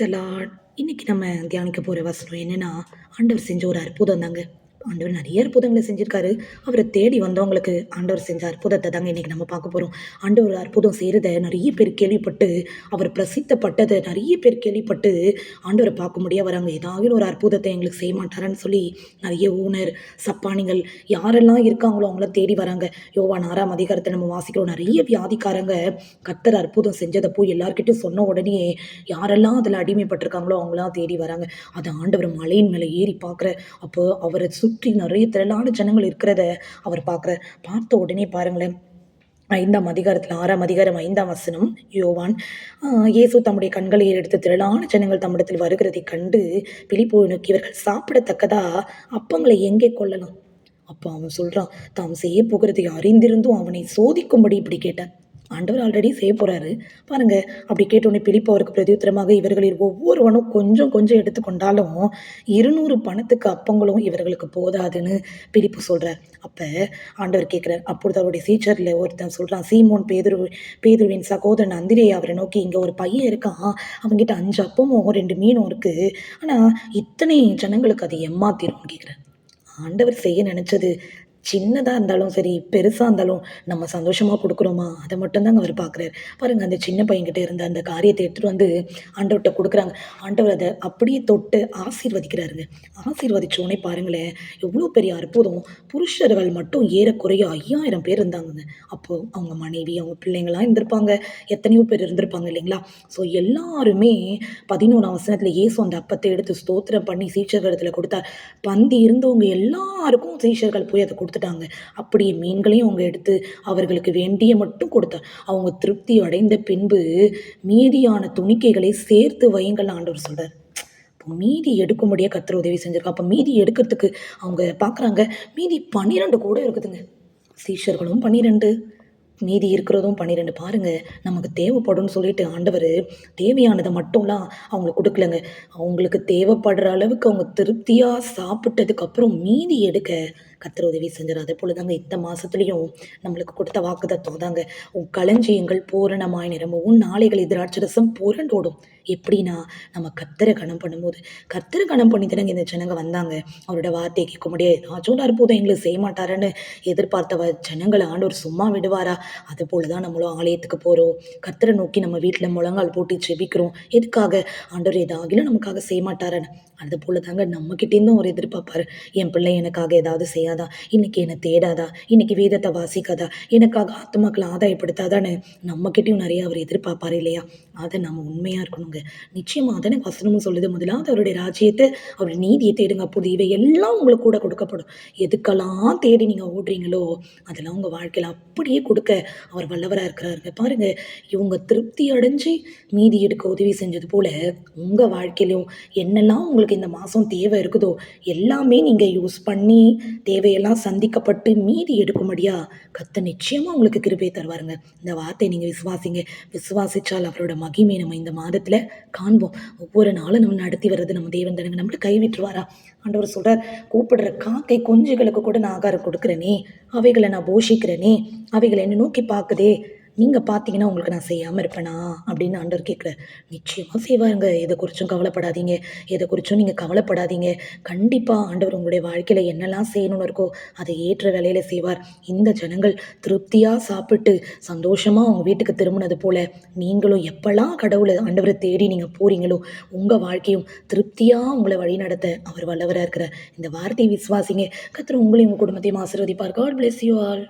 த Lord இன்னைக்கு நம்ம தியானிக்க போகிற வசனம் என்னென்னா ஆண்டவர் செஞ்ச ஒரு அற்புதம் தாங்க. ஆண்டவர் நிறைய அற்புதங்களை செஞ்சிருக்காரு. அவரை தேடி வந்தவங்களுக்கு ஆண்டவர் செஞ்ச அற்புதத்தை தாங்க இன்னைக்கு நம்ம பார்க்க போகிறோம் ஆண்டவர் அற்புதம் செய்கிறத நிறைய பேர் கேள்விப்பட்டு அவர் பிரசித்தப்பட்டதை நிறைய பேர் கேள்விப்பட்டு ஆண்டவரை பார்க்க முடியாது வராங்க. ஏதாவது ஒரு அற்புதத்தை எங்களுக்கு செய்ய மாட்டாரான்னு சொல்லி நிறைய ஊனர் சப்பானிகள் யாரெல்லாம் இருக்காங்களோ அவங்கள தேடி வராங்க. யோவான் ஆறாம் அதிகாரத்தை நம்ம வாசிக்கிறோம். நிறைய வியாதிக்காரங்க கத்தர் அற்புதம் செஞ்சதை போய் எல்லார்கிட்டையும் சொன்ன உடனே யாரெல்லாம் அதில் அடிமைப்பட்டிருக்காங்களோ அவங்களாம் தேடி வராங்க. அதை ஆண்டவர் மலையின் மேலே ஏறி பார்க்குற அப்போ அவரை சுற்றி நிறைய திரளான ஜனங்கள் இருக்கிறத அவர் பார்க்குற பார்த்த உடனே பாருங்களேன். ஐந்தாம் அதிகாரத்தில் ஆறாம் அதிகாரம் ஐந்தாம் வசனம் யோவான் இயேசு தம்முடைய கண்களை எடுத்து திரளான ஜனங்கள் தம்மிடத்தில் வருகிறதை கண்டு பிலிப்போ நோக்கி இவர்கள் சாப்பிடத்தக்கதா? அப்பங்களை எங்கே கொள்ளலாம் அப்போ அவன் சொல்றான் தாம் செய்ய போகிறதை அறிந்திருந்தும் அவனை சோதிக்கும்படி இப்படி கேட்டான் ஆண்டவர் ஆல்ரெடி செய்ய போறாரு. பாருங்க அப்படி கேட்டோடனே பிலிப்பு அவருக்கு பிரதியுத்தரமாக இவர்களில் ஒவ்வொருவனும் கொஞ்சம் கொஞ்சம் எடுத்துக்கொண்டாலும் இருநூறு பணத்துக்கு அப்பங்களும் இவர்களுக்கு போதாதுன்னு பிலிப்பு சொல்றார். அப்ப ஆண்டவர் கேட்கிறார் அப்பொழுது அவருடைய சீச்சர்ல ஒருத்தன் சொல்றான் சீமோன் பேதுரு பேதுருவின் சகோதரன் அந்திரேயா அவரை நோக்கி இங்க ஒரு பையன் இருக்கான் அவன்கிட்ட அஞ்சு அப்பமும் ரெண்டு மீனும் இருக்கு ஆனா இத்தனை ஜனங்களுக்கு அது ஏமாத்திரும்னு கேட்கிறார். ஆண்டவர் செய்ய நினைச்சது சின்னதாக இருந்தாலும் சரி பெருசாக இருந்தாலும் நம்ம சந்தோஷமாக கொடுக்குறோமா? அதை மட்டும்தாங்க அவர் பார்க்குறாரு பாருங்கள் அந்த சின்ன பையன்கிட்ட இருந்த அந்த காரியத்தை எடுத்துகிட்டு வந்து ஆண்டவர்கிட்ட கொடுக்குறாங்க. ஆண்டவர் அதை அப்படியே தொட்டு ஆசீர்வதிக்கிறாருங்க. ஆசீர்வதிச்சோன்னே பாருங்களேன் எவ்வளோ பெரிய அற்புதம். புருஷர்கள் மட்டும் ஏறக்குறைய ஐயாயிரம் பேர் இருந்தாங்கங்க. அப்போது அவங்க மனைவி அவங்க பிள்ளைங்களாம் இருந்திருப்பாங்க. எத்தனையோ பேர் இருந்திருப்பாங்க இல்லைங்களா? ஸோ எல்லாருமே பதினோராம் வசனத்தில் இயேசு அந்த அப்பத்தை எடுத்து ஸ்தோத்திரம் பண்ணி சீச்சர்களிடத்தில் கொடுத்தார். பந்தி இருந்தவங்க எல்லாருக்கும் சீச்சர்கள் போய் அதை கொடுத்துட்டாங்க. அப்படியே மீன்களையும் அவங்க எடுத்து அவர்களுக்கு வேண்டிய மட்டும் கொடுத்தார். அவங்க திருப்தி அடைந்த பின்பு மீதியான துணிக்கைகளை சேர்த்து வையுங்கள் ஆண்டவர் சொல்றார். இப்போ மீதி எடுக்கும்படியாக கத்திர உதவி செஞ்சிருக்கா அப்போ மீதி எடுக்கிறதுக்கு அவங்க பார்க்குறாங்க மீதி பன்னிரெண்டு கூட இருக்குதுங்க. சீஷர்களும் பன்னிரெண்டு. மீதி இருக்கிறதும் பன்னிரெண்டு பாருங்க. நமக்கு தேவைப்படும்னு சொல்லிட்டு ஆண்டவர் தேவையானதை மட்டும்லாம் அவங்களுக்கு கொடுக்கலங்க. அவங்களுக்கு தேவைப்படுற அளவுக்கு அவங்க திருப்தியாக சாப்பிட்டதுக்கு அப்புறம் மீதி எடுக்க கத்திர உதவி செஞ்சார். அதே போல தாங்க இந்த மாதத்துலேயும் நம்மளுக்கு கொடுத்த வாக்குதத்தம் தாங்க. உன் களஞ்சியங்கள் பூரணமாய் நிரம்பவும் நாளைகள் திராட்சரசம் புரண்டோடும். எப்படின்னா நம்ம கத்தரை கணம் பண்ணும்போது. கத்தரை கணம் பண்ணி தானங்க இந்த ஜனங்க வந்தாங்க. அவரோட வார்த்தையை கேட்க முடியாது. ஏதாச்சும் அற்புதம் எங்களுக்கு செய்ய மாட்டாருன்னு எதிர்பார்த்த ஜனங்களை ஆண்டவர் சும்மா விடுவாரா? அது போல தான் நம்மளும் ஆலயத்துக்கு போகிறோம் கத்தரை நோக்கி நம்ம வீட்டில் முழங்கால் போட்டு செபிக்கிறோம் எதுக்காக? ஆண்டவர் ஏதாகிலும் நமக்காக செய்ய மாட்டாரான்னு அது போல தாங்க நம்மக்கிட்டேருந்தும் அவர் எதிர்பார்ப்பாரு. என் பிள்ளை எனக்காக ஏதாவது செய்யாதா? இன்னைக்கு என்னை தேடாதா? இன்னைக்கு வேதத்தை வாசிக்காதா? எனக்காக ஆத்மாக்களை ஆதாயப்படுத்தாதான்னு? நம்மக்கிட்டேயும் நிறைய அவர் எதிர்பார்ப்பாரு இல்லையா? அதை நம்ம உண்மையாக இருக்கணுங்க. நிச்சயமாக அதனை வசனமும் சொல்லுது. முதலாவது அவருடைய ராஜ்யத்தை அவருடைய நீதியை தேடுங்க. அப்போது இவை எல்லாம் உங்களுக்கு கூட கொடுக்கப்படும். எதுக்கெல்லாம் தேடி நீங்கள் ஓடுறீங்களோ அதெல்லாம் உங்கள் வாழ்க்கையில் அப்படியே கொடுக்க அவர் வல்லவராக இருக்கிறாருங்க. பாருங்க இவங்க திருப்தி அடைஞ்சு மீதி எடுக்க உதவி செஞ்சது போல உங்கள் வாழ்க்கையிலும் என்னெல்லாம் உங்களுக்கு இந்த மாதம் தேவை இருக்குதோ எல்லாமே நீங்கள் யூஸ் பண்ணி தேவையெல்லாம் சந்திக்கப்பட்டு மீதி எடுக்கும்படியாக கத்த நிச்சயமாக உங்களுக்கு கிருபையை தருவாருங்க. இந்த வார்த்தையை நீங்கள் விசுவாசிங்க. விசுவாசித்தால் அவரோட மகிமை நம்ம இந்த மாதத்தில் காண்போம். ஒவ்வொரு நாளும் நம்ம நடத்தி வர்றது நம்ம தேவன் தானுங்க. நம்மளை கைவிட்டுருவாரா ஆண்டவர் சொல்றார் கூப்பிடுற காக்கை குஞ்சுகளுக்கு கூட நான் ஆகாரம் கொடுக்குறேனே. அவைகளை நான் போஷிக்கிறேனே. அவைகளை என்ன நோக்கி பார்க்குதே. நீங்கள் பார்த்தீங்கன்னா உங்களுக்கு நான் செய்யாமல் இருப்பேனா? அப்படின்னு ஆண்டவர் கேட்குறார். நிச்சயமாக செய்வாருங்க. எதை குறிச்சும் கவலைப்படாதீங்க. எதை குறிச்சும் நீங்கள் கவலைப்படாதீங்க. கண்டிப்பாக ஆண்டவர் உங்களுடைய வாழ்க்கையில் என்னெல்லாம் செய்யணும்னு இருக்கோ அதை ஏற்ற வேலையில் செய்வார். இந்த ஜனங்கள் திருப்தியாக சாப்பிட்டு சந்தோஷமாக அவங்க வீட்டுக்கு திரும்பினது போல நீங்களும் எப்பெல்லாம் கடவுளை ஆண்டவரை தேடி நீங்கள் போறீங்களோ உங்கள் வாழ்க்கையும் திருப்தியாக உங்களை வழிநடத்த அவர் வல்லவராக இருக்கிறார். இந்த வார்த்தையை விசுவாசிங்க. கத்திர உங்களையும் உங்கள் குடும்பத்தையும் ஆசீர்வதிப்பார். God bless you all